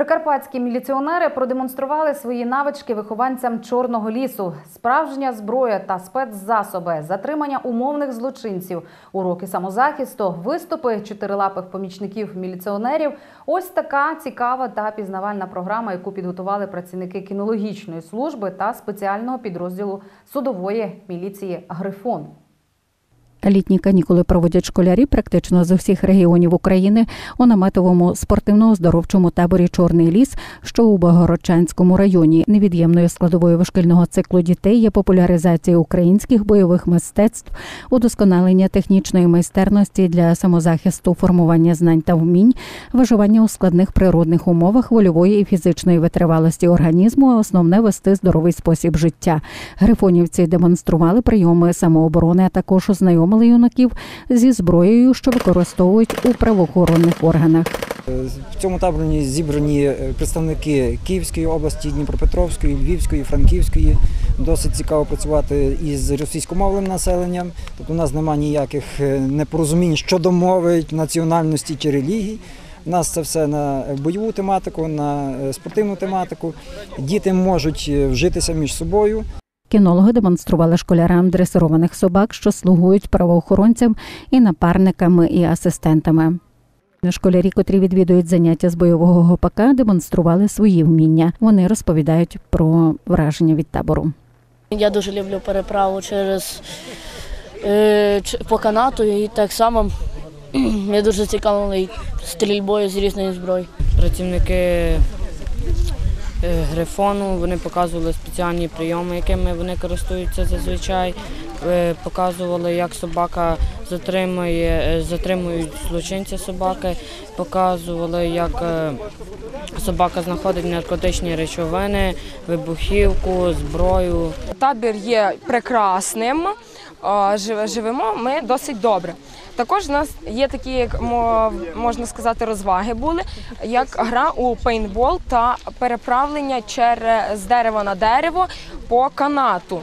Прикарпатські міліціонери продемонстрували свої навички вихованцям чорного лісу, справжня зброя та спецзасоби, затримання умовних злочинців, уроки самозахисту, виступи чотирилапих помічників міліціонерів. Ось така цікава та пізнавальна програма, яку підготували працівники кінологічної служби та спеціального підрозділу судової міліції Грифон. Літні канікули проводять школярі практично з усіх регіонів України у наметовому спортивно-оздоровчому таборі Чорний ліс, що у Богородчанському районі. Невід'ємною складовою вишкільного циклу дітей є популяризація українських бойових мистецтв, удосконалення технічної майстерності для самозахисту, формування знань та вмінь, виживання у складних природних умовах, вольової і фізичної витривалості організму, а основне вести здоровий спосіб життя. Грифонівці демонстрували прийоми самооборони, а також ознайомили юнаків зі зброєю, що використовують у правоохоронних органах. В цьому таборі зібрані е, представники Київської області, Дніпропетровської, Львівської, Франківської. Досить цікаво працювати із російськомовним населенням. Тобто у нас немає ніяких е, непорозумінь щодо мови, національності чи релігій. У нас це все на бойову тематику, на е, спортивну тематику. Діти можуть вжитися між собою. Кінологи демонстрували школярам дресированих собак, що слугують правоохоронцям і напарниками і асистентами. Школярі, котрі відвідують заняття з бойового гопака, демонстрували свої вміння. Вони розповідають про враження від табору. Я дуже люблю переправу через е, по канату і так само я дуже цікавий стрільбою з різної зброї. Працівники грифону вони показували спеціальні прийоми, якими вони користуються зазвичай. Е, Показували, як собака затримує, е, затримують злочинця собаки, показували, як е, собака знаходить наркотичні речовини, вибухівку, зброю. Табір є прекрасним. Живемо ми досить добре. Також в нас є такі, як мо- можна сказати, розваги були, як гра у пейнтбол та переправлення через дерево на дерево по канату.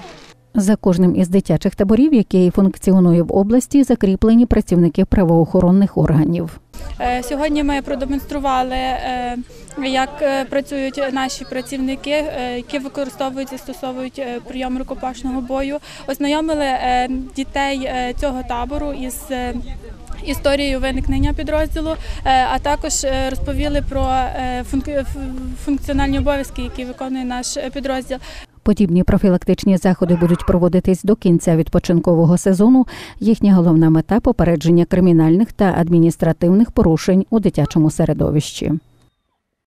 За кожним із дитячих таборів, який функціонує в області, закріплені працівники правоохоронних органів. Е, Сьогодні ми продемонстрували, е, як е, працюють наші працівники, які використовують застосовують прийом рукопашного бою. Ознайомили дітей цього табору із історією виникнення підрозділу, а також розповіли про функціональні обов'язки, які виконує наш підрозділ. Подібні профілактичні заходи будуть проводитись до кінця відпочинкового сезону. Їхня головна мета попередження кримінальних та адміністративних порушень у дитячому середовищі.